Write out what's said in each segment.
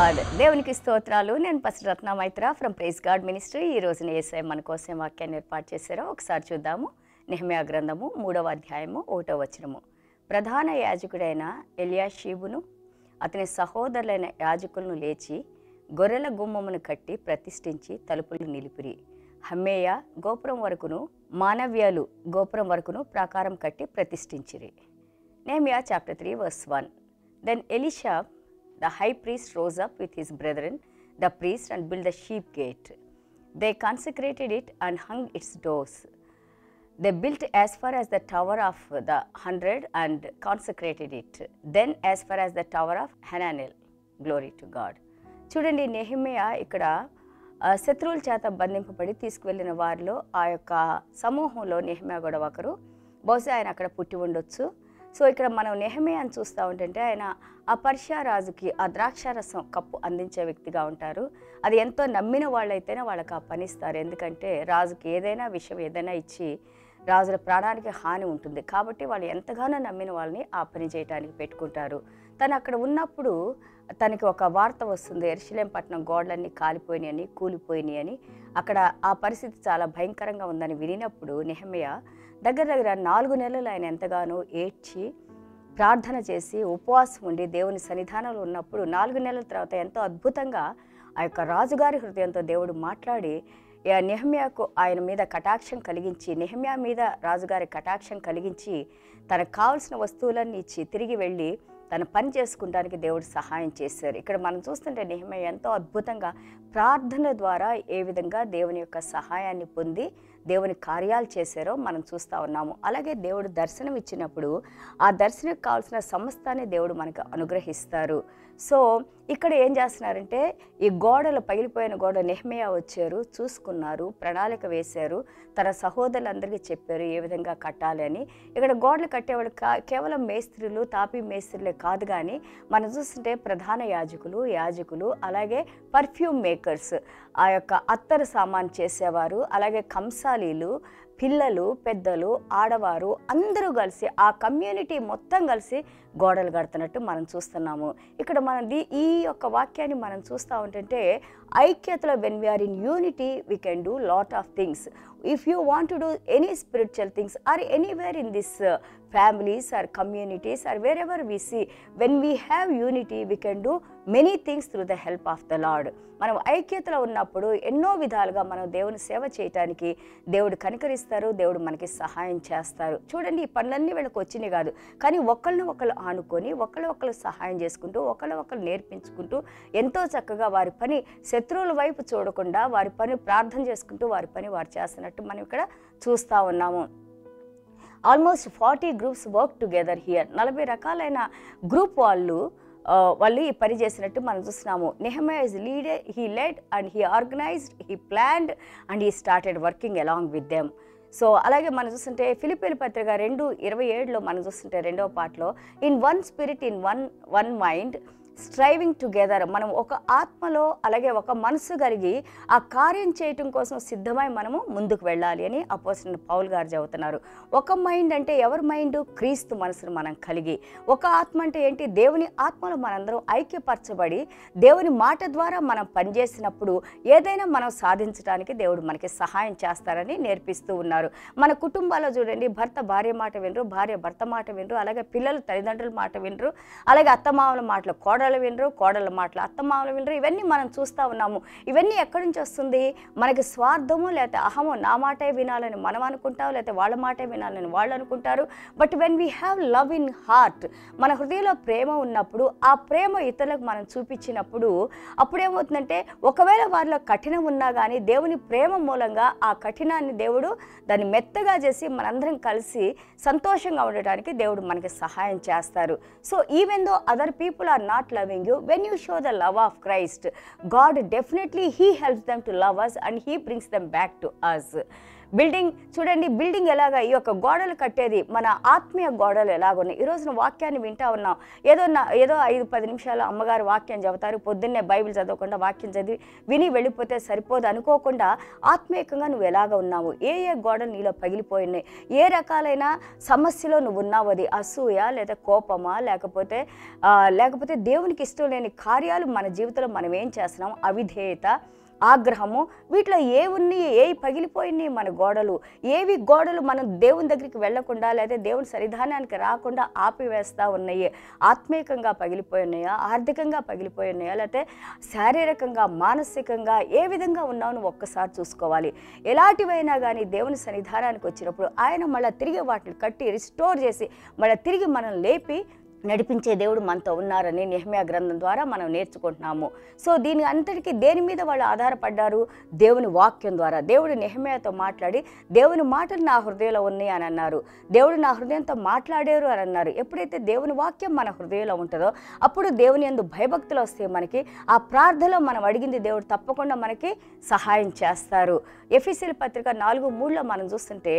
God దేవునికి స్తోత్రాలు. నేను Pasiratna Maitra from praise God ministry ఈ రోజున ఏసఐ మన కోసం వాక్యాన్ని ఏర్పాటు చేశారో ఒకసారి చూద్దాము. నెహమ్యా గ్రంథము మూడవ అధ్యాయము ఒకటో వచనము. ప్రధాన యాజకుడైన ఎలియాషీబును అతని సహోదరులైన యాజకులను లేచి గొర్రెల గుమ్మమును కట్టి ప్రతిష్ఠించి తలుపులు నిలిపిరి. హమ్మేయ గోపురం వరకును మానవ్యాలు గోపురం వరకును ప్రాకారం కట్టి ప్రతిష్ఠించిరి. Nehemiah chapter three verse one then Elisha the high priest, rose up with his brethren, the priests, and built the sheep gate. They consecrated it and hung its doors. They built as far as the tower of the hundred and consecrated it. Then as far as the tower of Hananel. Glory to God. చూడండి Nehemiah ఇక్కడ ఆ, శత్రువుల చేత బంధింపబడి తీసుకువెళ్ళిన వారిలో ఆ యొక్క సమూహంలో నెహిమియా కూడా ఒకరు బహుశా ఆయన అక్కడ పుట్టి ఉండొచ్చు సో ఇక్కడ మనం నెహమియాని చూస్తూ ఉంటుంటే ఆయన ఆ పర్షియా రాజుకి ఆ ద్రాక్షారసం కప్పు అందించే వ్యక్తిగా ఉంటారు. అది ఎంతో నమ్మిన వాళ్ళైతేనే వాళ్ళకి ఆ పనిస్తారు ఎందుకంటే రాజుకి ఏదైనా విషయం ఏదైనా ఇచ్చి రాజుల ప్రాణానికి హాని ఉంటుంది. కాబట్టి వాళ్ళు ఎంతగానో నమ్మిన వాళ్ళని ఆ పని చేయడానికి పెట్టుకుంటారు. తను అక్కడ ఉన్నప్పుడు తనకి ఒక వార్త వస్తుంది. ఎర్షిలేం గోడలన్నీ కాలిపోయినాయని కూలిపోయినాయని అక్కడ ఆ పరిస్థితి చాలా భయంకరంగా ఉందని వినినప్పుడు నెహమయ్య దగ్గర దగ్గర నాలుగు నెలలు ఆయన ఎంతగానో ఏడ్చి ప్రార్థన చేసి ఉపవాసం ఉండి దేవుని సన్నిధానంలో ఉన్నప్పుడు నాలుగు నెలల తర్వాత ఎంతో అద్భుతంగా ఆ యొక్క రాజుగారి హృదయంతో దేవుడు మాట్లాడి నెహమ్యాకు ఆయన మీద కటాక్షం కలిగించి నెహమ్యా మీద రాజుగారి కటాక్షం కలిగించి తనకు కావలసిన వస్తువులన్నీ ఇచ్చి తిరిగి వెళ్ళి తన పని చేసుకుంటానికి దేవుడు సహాయం చేశారు. ఇక్కడ మనం చూస్తుంటే నెహమ్య ఎంతో అద్భుతంగా ప్రార్థన ద్వారా ఏ విధంగా దేవుని యొక్క సహాయాన్ని పొంది దేవుని కార్యాలు చేశారో మనం చూస్తూ ఉన్నాము. అలాగే దేవుడు దర్శనం ఇచ్చినప్పుడు ఆ దర్శనకు కావాల్సిన సమస్తాన్ని దేవుడు మనకు అనుగ్రహిస్తారు. సో ఇక్కడ ఏం చేస్తున్నారంటే ఈ గోడలు పగిలిపోయిన గోడ నెహ్మయా వచ్చారు చూసుకున్నారు ప్రణాళిక వేశారు తన సహోదరులందరికీ చెప్పారు ఏ విధంగా కట్టాలి అని. ఇక్కడ గోడలు కట్టేవాళ్ళు కా కేవలం మేస్త్రులు తాపీ మేస్త్రులే కాదు కానీ మనం చూస్తుంటే ప్రధాన యాజకులు యాజకులు అలాగే పర్ఫ్యూమ్ మేకర్స్ ఆ యొక్క అత్తరు సామాన్ చేసేవారు అలాగే కంసాలీలు పిల్లలు పెద్దలు ఆడవారు అందరూ కలిసి ఆ కమ్యూనిటీ మొత్తం కలిసి గోడలు కడుతున్నట్టు మనం చూస్తున్నాము. ఇక్కడ మనం ఈ యొక్క వాక్యాన్ని మనం చూస్తూ ఉంటుంటే ఐక్యతలో when we are in unity we can do lot of things if you want to do any spiritual things or anywhere in this families or communities or wherever we see when we have unity we can do many things through the help of the Lord మనం ఐక్యతలో ఉన్నప్పుడు ఎన్నో విధాలుగా మనం దేవుని సేవ చేయటానికి దేవుడు కనికరిస్తారు దేవుడు మనకి సహాయం చేస్తారు. చూడండి ఈ పనులన్నీ వీళ్ళకి వచ్చినాయి కాదు. కానీ ఒకళ్ళని ఒకళ్ళు ఆనుకొని ఒకళ్ళు ఒకళ్ళు సహాయం చేసుకుంటూ ఒకళ్ళు ఒకళ్ళు నేర్పించుకుంటూ ఎంతో చక్కగా వారి పని శత్రువుల వైపు చూడకుండా వారి పని ప్రార్థన చేసుకుంటూ వారి పని వారు చేస్తున్నట్టు మనం ఇక్కడ చూస్తూ ఉన్నాము. Almost forty groups work together here. నలభై రకాలైన గ్రూప్ వాళ్ళు వాళ్ళు ఈ పని చేసినట్టు మనం చూస్తున్నాము. Nehemiah is leader he led and he organized he planned and he started working along with them so అలాగే మనం చూస్తుంటే ఫిలిపిన్ పత్రిక రెండు ఇరవై ఏడులో మనం చూస్తుంటే రెండవ పాటలో in one spirit in one one mind striving together మనం ఒక ఆత్మలో అలాగే ఒక మనసు కలిగి ఆ కార్యం చేయటం కోసం సిద్ధమై మనము ముందుకు వెళ్ళాలి అని అపోసిన పౌల్ గారు చెబుతున్నారు. ఒక మైండ్ అంటే ఎవరి మైండ్? క్రీస్తు మనసును మనం కలిగి. ఒక ఆత్మ అంటే ఏంటి? దేవుని ఆత్మలో మనందరం ఐక్యపరచబడి దేవుని మాట ద్వారా మనం పనిచేసినప్పుడు ఏదైనా మనం సాధించడానికి దేవుడు మనకి సహాయం చేస్తారని నేర్పిస్తూ ఉన్నారు. మన కుటుంబాల్లో చూడండి భర్త భార్య మాట వినరు భార్య భర్త మాట వినరు అలాగే పిల్లలు తల్లిదండ్రుల మాట వినరు అలాగే అత్తమామల మాటలు కోడలు వినరు కోడల మాటలు అత్తమామలు వినరు. ఇవన్నీ మనం చూస్తూ ఉన్నాము. ఇవన్నీ ఎక్కడి నుంచి వస్తుంది? మనకి స్వార్థము లేకపోతే అహము నా మాటే వినాలని మనం అనుకుంటాం లేకపోతే వాళ్ళ మాటే వినాలని వాళ్ళు అనుకుంటారు. But when we have love in heart మన హృదయంలో ప్రేమ ఉన్నప్పుడు ఆ ప్రేమ ఇతరులకు మనం చూపించినప్పుడు అప్పుడేమవుతుందంటే ఒకవేళ వారిలో కఠినం ఉన్నా కానీ దేవుని ప్రేమ మూలంగా ఆ కఠినాన్ని దేవుడు దాన్ని మెత్తగా చేసి మనందరం కలిసి సంతోషంగా ఉండటానికి దేవుడు మనకి సహాయం చేస్తారు. So even though other people are not loving you, when you show the love of Christ, God definitely He helps them to love us and He brings them back to us. Building చూడండి building ఎలాగా ఈ యొక్క గోడలు కట్టేది మన ఆత్మీయ గోడలు ఎలాగున్నాయి? ఈ రోజున వాక్యాన్ని వింటా ఉన్నాం. ఏదో నా ఏదో ఐదు పది నిమిషాలు అమ్మగారు వాక్యం చెబుతారు పొద్దున్నే బైబిల్ చదవకుండా వాక్యం చదివి విని వెళ్ళిపోతే సరిపోదు అనుకోకుండా ఆత్మీయంగా నువ్వు ఎలాగ ఉన్నావు? ఏ ఏ గోడలు నీలో పగిలిపోయినాయి? ఏ రకాలైన సమస్యలో నువ్వు ఉన్నావు? అది అసూయ లేదా కోపమా? లేకపోతే లేకపోతే దేవునికి ఇష్టం లేని కార్యాలు మన జీవితంలో మనం ఏం చేస్తున్నాం? అవిధేయత ఆగ్రహము వీటిలో ఏ ఉన్నాయి ఏ పగిలిపోయినాయి మన గోడలు? ఏవి గోడలు మనం దేవుని దగ్గరికి వెళ్ళకుండా లేదా దేవుని సన్నిధానానికి రాకుండా ఆపివేస్తూ ఉన్నాయి? ఆత్మీయంగా పగిలిపోయి ఉన్నాయా ఆర్థికంగా పగిలిపోయి ఉన్నాయా లేకపోతే శారీరకంగా మానసికంగా ఏ విధంగా ఉన్నావు ఒక్కసారి చూసుకోవాలి. ఎలాంటివైనా కానీ దేవుని సన్నిధానానికి వచ్చినప్పుడు ఆయన మళ్ళీ తిరిగి వాటిని కట్టి రిస్టోర్ చేసి మళ్ళీ తిరిగి మనం లేపి నడిపించే దేవుడు మనతో ఉన్నారని నెహ్మియా గ్రంథం ద్వారా మనం నేర్చుకుంటున్నాము. సో దీని అంతటికీ దేని మీద వాళ్ళు ఆధారపడ్డారు? దేవుని వాక్యం ద్వారా. దేవుడు నెహ్మియాతో మాట్లాడి దేవుని మాటలు నా హృదయంలో ఉన్నాయి అని అన్నారు. దేవుడు నా హృదయంతో మాట్లాడారు అని అన్నారు. ఎప్పుడైతే దేవుని వాక్యం మన హృదయంలో ఉంటుందో అప్పుడు దేవుని ఎందు భయభక్తులు వస్తే మనకి ఆ ప్రార్థనలో మనం అడిగింది దేవుడు తప్పకుండా మనకి సహాయం చేస్తారు. ఎఫీసీల పత్రిక నాలుగు మూడులో మనం చూస్తుంటే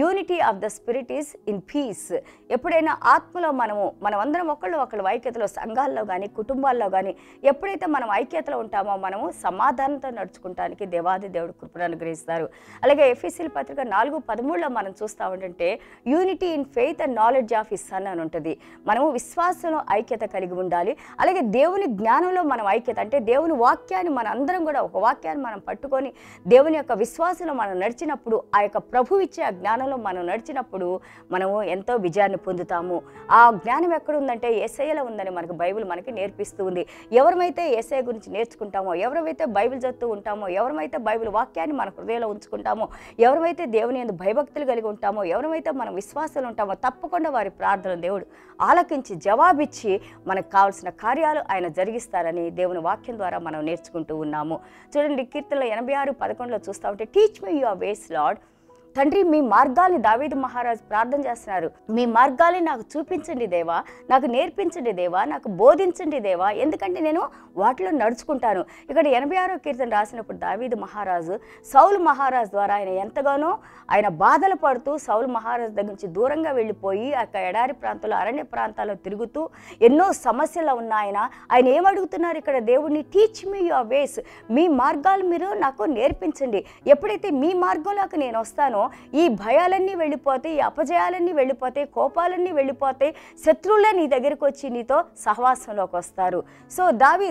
unity of the spirit is in peace ఎప్పుడైనా ఆత్మలో మనము మనమందరం ఒకళ్ళు ఒకళ్ళు ఐక్యతలో సంఘాల్లో కానీ కుటుంబాల్లో కానీ ఎప్పుడైతే మనం ఐక్యతలో ఉంటామో మనము సమాధానంతో నడుచుకుంటానికి దేవాది దేవుడు కృపను అనుగ్రహిస్తారు. అలాగే ఎఫీసీల పత్రిక నాలుగు పదమూడులో మనం చూస్తా ఉంటుంటే unity in faith and knowledge of his son అని ఉంటుంది. మనము విశ్వాసంలో ఐక్యత కలిగి ఉండాలి. అలాగే దేవుని జ్ఞానంలో మనం ఐక్యత అంటే దేవుని వాక్యాన్ని మన అందరం కూడా ఒక వాక్యాన్ని మనం పట్టుకొని దేవుని యొక్క విశ్వాసంలో మనం నడిచినప్పుడు ఆ యొక్క ప్రభు ఇచ్చే ఆ జ్ఞానంలో మనం నడిచినప్పుడు మనము ఎంతో విజయాన్ని పొందుతాము. ఆ జ్ఞానం ఎక్కడుందంటే ఎస్ఐలో ఉందని మనకు బైబిల్ మనకి నేర్పిస్తూ ఉంది. ఎవరమైతే ఎస్ఐ గురించి నేర్చుకుంటామో ఎవరైతే బైబిల్ చదువుతూ ఉంటామో ఎవరమైతే బైబిల్ వాక్యాన్ని మన హృదయంలో ఉంచుకుంటామో ఎవరైతే దేవుని ఎందు భయభక్తులు కలిగి ఉంటామో ఎవరైతే మనం విశ్వాసాలు ఉంటామో తప్పకుండా వారి ప్రార్థన దేవుడు ఆలకించి జవాబిచ్చి మనకు కావాల్సిన కార్యాలు ఆయన జరిగిస్తారని దేవుని వాక్యం ద్వారా మనం నేర్చుకుంటూ ఉన్నాము. చూడండి కీర్తనలో ఎనభై ఆరు పదకొండులో చూస్తా ఉంటే teach me your ways Lord తండ్రి మీ మార్గాల్ని దావీదు మహారాజు ప్రార్థన చేస్తున్నారు. మీ మార్గాల్ని నాకు చూపించండి దేవా నాకు నేర్పించండి దేవా నాకు బోధించండి దేవా ఎందుకంటే నేను వాటిలో నడుచుకుంటాను. ఇక్కడ ఎనభై ఆరో కీర్తన రాసినప్పుడు దావీదు మహారాజు సౌలు మహారాజ్ ద్వారా ఆయన ఎంతగానో ఆయన బాధలు పడుతూ సౌలు మహారాజు దగ్గర నుంచి దూరంగా వెళ్ళిపోయి ఆ ఎడారి ప్రాంతంలో అరణ్య ప్రాంతాల్లో తిరుగుతూ ఎన్నో సమస్యలు ఉన్న ఆయన. ఆయన ఏమడుగుతున్నారు ఇక్కడ? దేవుడిని టీచ్ మీ యువర్ వేస్ మీ మార్గాలు మీరు నాకు నేర్పించండి. ఎప్పుడైతే మీ మార్గంలోకి నేను వస్తానో ఈ భయాలన్నీ వెళ్ళిపోతాయి ఈ అపజయాలన్నీ వెళ్ళిపోతాయి కోపాలన్నీ వెళ్ళిపోతాయి శత్రువులే నీ దగ్గరికి వచ్చి నీతో సహవాసంలోకి వస్తారు. సో దావి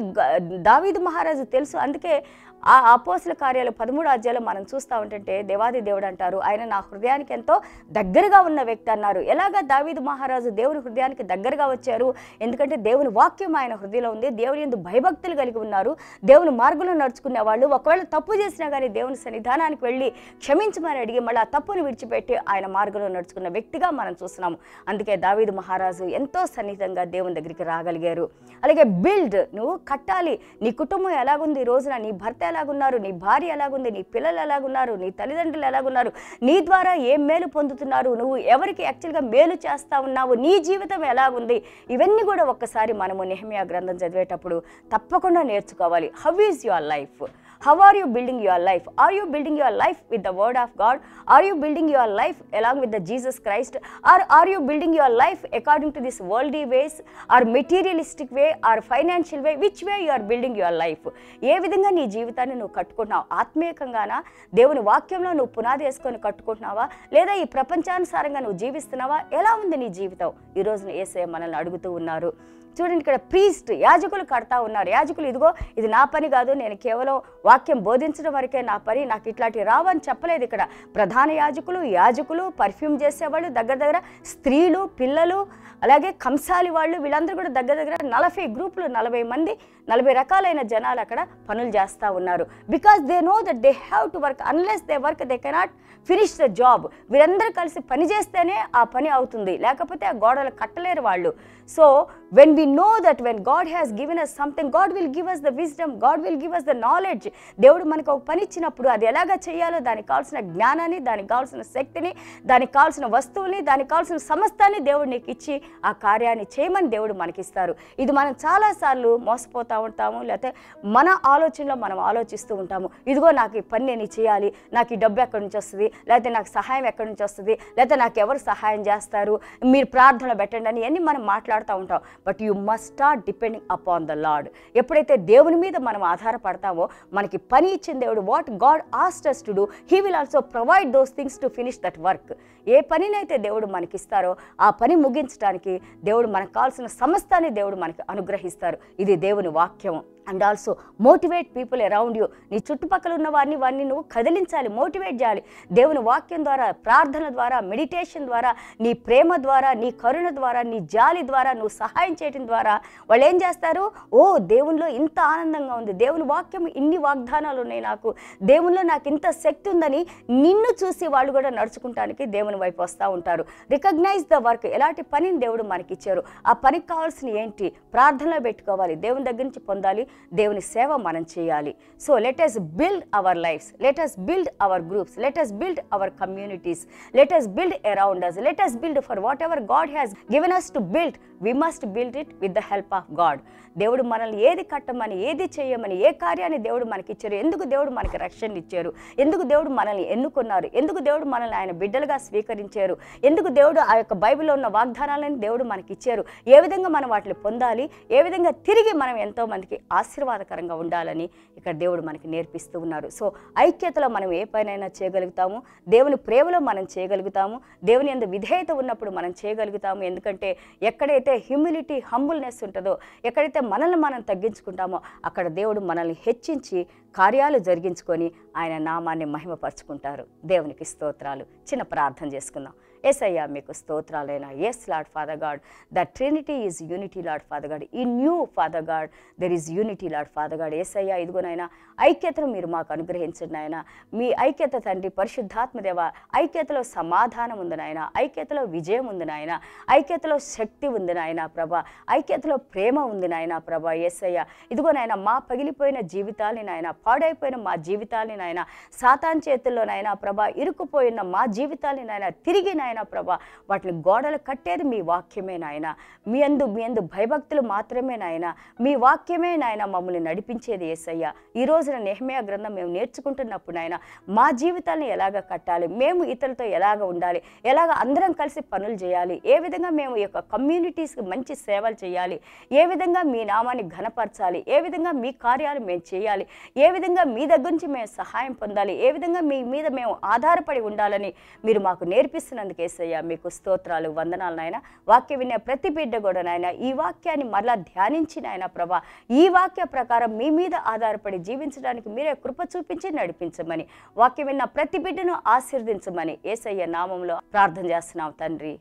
దావీద్ మహారాజు తెలుసు. అందుకే ఆ అపోసల కార్యాలు పదమూడు అధ్యాయులు మనం చూస్తూ ఉంటుంటే దేవాది దేవుడు అంటారు ఆయన నా హృదయానికి ఎంతో దగ్గరగా ఉన్న వ్యక్తి అన్నారు. ఎలాగా దావీదు మహారాజు దేవుని హృదయానికి దగ్గరగా వచ్చారు? ఎందుకంటే దేవుని వాక్యం ఆయన హృదయంలో ఉంది దేవుని ఎందు భయభక్తులు కలిగి ఉన్నారు దేవుని మార్గంలో నడుచుకునే వాళ్ళు. ఒకవేళ తప్పు చేసినా కానీ దేవుని సన్నిధానానికి వెళ్ళి క్షమించమని అడిగి మళ్ళీ ఆ తప్పును విడిచిపెట్టి ఆయన మార్గంలో నడుచుకున్న వ్యక్తిగా మనం చూస్తున్నాము అందుకే దావీదు మహారాజు ఎంతో సన్నిహితంగా దేవుని దగ్గరికి రాగలిగారు. అలాగే బిల్డ్ నువ్వు కట్టాలి నీ కుటుంబం ఎలాగుంది ఈ రోజున నీ భర్త ఎలాగున్నారు? నీ భార్య ఎలాగుంది? నీ పిల్లలు ఎలాగున్నారు? నీ తల్లిదండ్రులు ఎలాగున్నారు? నీ ద్వారా ఏం మేలు పొందుతున్నారు? నువ్వు ఎవరికి యాక్చువల్గా మేలు చేస్తా ఉన్నావు? నీ జీవితం ఎలాగుంది? ఇవన్నీ కూడా ఒక్కసారి మనము నెహమియా గ్రంథం చదివేటప్పుడు తప్పకుండా నేర్చుకోవాలి. How is your life how are you building your life are you building your life with the word of God are you building your life along with the Jesus Christ or are you building your life according to this worldly ways or materialistic way or financial way which way you are building your life ఏ విధంగా నీ జీవితాన్ని నువ్వు కట్టుకుంటున్నావు? ఆత్మీయకంగానా దేవుని వాక్యంలో నువ్వు పునాది వేసుకొని కట్టుకుంటున్నావా? లేదా ఈ ప్రపంచానుసారంగా నువ్వు జీవిస్తున్నావా? ఎలా ఉంది నీ జీవితం? ఈ రోజున ఏసే మనల్ని అడుగుతూ ఉన్నారు. చూడండి ఇక్కడ ప్రీస్ట్ యాజకులు కడతా ఉన్నారు. యాజకులు ఇదిగో ఇది నా పని కాదు నేను కేవలం వాక్యం బోధించడం వరకే నా పని నాకు ఇట్లాంటివి రావని చెప్పలేదు ఇక్కడ. ప్రధాన యాజకులు యాజకులు పర్ఫ్యూమ్ చేసేవాళ్ళు దగ్గర దగ్గర స్త్రీలు పిల్లలు అలాగే కంసాలి వాళ్ళు వీళ్ళందరూ కూడా దగ్గర దగ్గర నలభై గ్రూపులు నలభై మంది నలభై రకాలైన జనాలు అక్కడ పనులు చేస్తూ ఉన్నారు. Because they know that they have to work unless they work they cannot finish the job వీరందరూ కలిసి పని చేస్తేనే ఆ పని అవుతుంది. లేకపోతే ఆ గోడలు కట్టలేరు వాళ్ళు. So when we know that when God has given us something God will give us the wisdom God will give us the knowledge దేవుడు మనకు ఒక పని ఇచ్చినప్పుడు అది ఎలాగ చేయాలో దానికి కావాల్సిన జ్ఞానాన్ని దానికి కావాల్సిన శక్తిని దానికి కావాల్సిన వస్తువుని దానికి కావాల్సిన సమస్తాన్ని దేవుడు నీకు ఇచ్చి ఆ కార్యాన్ని చేయమని దేవుడు మనకిస్తారు. ఇది మనం చాలాసార్లు మోసపోతూ ఉంటాము లేకపోతే మన ఆలోచనలో మనం ఆలోచిస్తూ ఉంటాము. ఇదిగో నాకు ఈ పని నేను చేయాలి నాకు ఈ డబ్బు ఎక్కడి నుంచి వస్తుంది లేకపోతే నాకు సహాయం ఎక్కడి నుంచి వస్తుంది లేకపోతే నాకు ఎవరు సహాయం చేస్తారు మీరు ప్రార్థన పెట్టండి అని అన్ని మనం మాట్లాడుతూ ఉంటాం. But you must start depending upon the Lord ఎప్పుడైతే దేవుని మీద మనం ఆధారపడతామో మనకి పని ఇచ్చిన దేవుడు what God asks us to do he will also provide those things to finish that work ఏ పనినైతే దేవుడు మనకిస్తారో ఆ పని ముగించడానికి దేవుడు మనకు కావాల్సిన సమస్తాన్ని దేవుడు మనకి అనుగ్రహిస్తారు. ఇది దేవుని వాక్యం and also motivate people around you నీ చుట్టుపక్కల ఉన్న వారిని వారిని నువ్వు కదిలించాలి మోటివేట్ చేయాలి. దేవుని వాక్యం ద్వారా ప్రార్థన ద్వారా మెడిటేషన్ ద్వారా నీ ప్రేమ ద్వారా నీ కరుణ ద్వారా నీ జాలి ద్వారా నువ్వు సహాయం చేయడం ద్వారా వాళ్ళు ఏం చేస్తారు? ఓ దేవునిలో ఇంత ఆనందంగా ఉంది. దేవుని వాక్యం ఇన్ని వాగ్దానాలు ఉన్నాయి నాకు. దేవునిలో నాకు ఇంత శక్తి ఉందని నిన్ను చూసి వాళ్ళు కూడా నడుచుకుంటానికి దేవుని వైపు వస్తూ ఉంటారు. రికగ్నైజ్ ద వర్క్ ఎలాంటి పనిని దేవుడు మనకి ఇచ్చారు ఆ పనికి కావాల్సిన ఏంటి? ప్రార్థనలో పెట్టుకోవాలి. దేవుని దగ్గర నుంచి పొందాలి. దేవుని సేవ మనం చేయాలి. So let us build our lives let build our groups let build our communities let build around us let build for whatever God has given us to build we must build it with the help of God దేవుడు మనల్ని ఏది కట్టమని ఏది చేయమని ఏ కార్యాన్ని దేవుడు మనకిచ్చారు ఎందుకు దేవుడు మనకి రక్షణ ఇచ్చారు ఎందుకు దేవుడు మనల్ని ఎన్నుకున్నారు ఎందుకు దేవుడు మనల్ని ఆయన బిడ్డలుగా స్వీకరించారు. ఎందుకు దేవుడు ఆ యొక్క బైబిల్లో ఉన్న వాగ్దానాలను దేవుడు మనకి ఇచ్చారు ఏ విధంగా మనం వాటిని పొందాలి? ఏ విధంగా తిరిగి మనం ఎంతో మందికి ఆశీర్వాదకరంగా ఉండాలని ఇక్కడ దేవుడు మనకి నేర్పిస్తూ ఉన్నారు. సో ఐక్యతలో మనం ఏ పనైనా చేయగలుగుతాము. దేవుని ప్రేమలో మనం చేయగలుగుతాము. దేవుని ఎందు విధేయత ఉన్నప్పుడు మనం చేయగలుగుతాము. ఎందుకంటే ఎక్కడైతే హ్యూమిలిటీ హంబుల్నెస్ ఉంటుందో ఎక్కడైతే మనల్ని మనం తగ్గించుకుంటామో అక్కడ దేవుడు మనల్ని హెచ్చించి కార్యాలు జరిగించుకొని ఆయన నామాన్ని మహిమపరుచుకుంటారు. దేవునికి స్తోత్రాలు. చిన్న ప్రార్థన చేసుకుందాం. ఎస్ అయ్యా మీకు స్తోత్రాలైనా. Yes Lord father God the trinity is unity Lord father God ఈ new father God there is unity Lord father God yes అయ్యా ఇదిగోనైనా ఐక్యతను మీరు మాకు అనుగ్రహించండి నాయన. మీ ఐక్యత తండ్రి పరిశుద్ధాత్మదేవ ఐక్యతలో సమాధానం ఉంది నాయన. ఐక్యతలో విజయం ఉంది నాయన. ఐక్యతలో శక్తి ఉంది నాయన ప్రభ. ఐక్యతలో ప్రేమ ఉంది నాయన ప్రభ ఎస్ అయ్యా ఇదిగో నాయన మా పగిలిపోయిన జీవితాల్ని నాయన పాడైపోయిన మా జీవితాల్ని నాయన సాతాన్ చేతుల్లో నాయన ప్రభ ఇరుక్కుపోయిన మా జీవితాల్ని నాయన తిరిగి నాయన ప్రభ. వాటిని గోడలు కట్టేది మీ వాక్యమే నాయన. మీ అందు మీ అందు భయభక్తులు మాత్రమే నాయన. మీ వాక్యమే నాయన మమ్మల్ని నడిపించేది ఏసయ్య. ఈ రోజున నెహ్మయా గ్రంథం మేము నేర్చుకుంటున్నప్పుడు నాయన మా జీవితాన్ని ఎలాగ కట్టాలి? మేము ఇతరులతో ఎలాగ ఉండాలి? ఎలాగ అందరం కలిసి పనులు చేయాలి? ఏ విధంగా మేము ఈ యొక్క కమ్యూనిటీస్కి మంచి సేవలు చేయాలి? ఏ విధంగా మీ నామాన్ని ఘనపరచాలి? ఏ విధంగా మీ కార్యాలు మేము చేయాలి? ఏ విధంగా మీ దగ్గర నుంచి మేము సహాయం పొందాలి? ఏ విధంగా మీ మీద మేము ఆధారపడి ఉండాలని మీరు మాకు నేర్పిస్తున్నందుకు ఏసయ్య మీకు స్తోత్రాలు వందనాలు నాయన. వాక్య వినే ప్రతి బిడ్డ కూడా నాయన ఈ వాక్యాన్ని మరలా ధ్యానించిన ఆయన ప్రభా ఈ వాక్య ప్రకారం మీ మీద ఆధారపడి జీవించడానికి మీరే కృప చూపించి నడిపించమని వాక్యం విన్న ప్రతి బిడ్డను ఆశీర్దించమని ఏసయ్య నామంలో ప్రార్థన చేస్తున్నాం తండ్రి.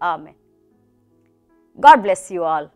ఆమె గాడ్ బ్లెస్ యు ఆల్.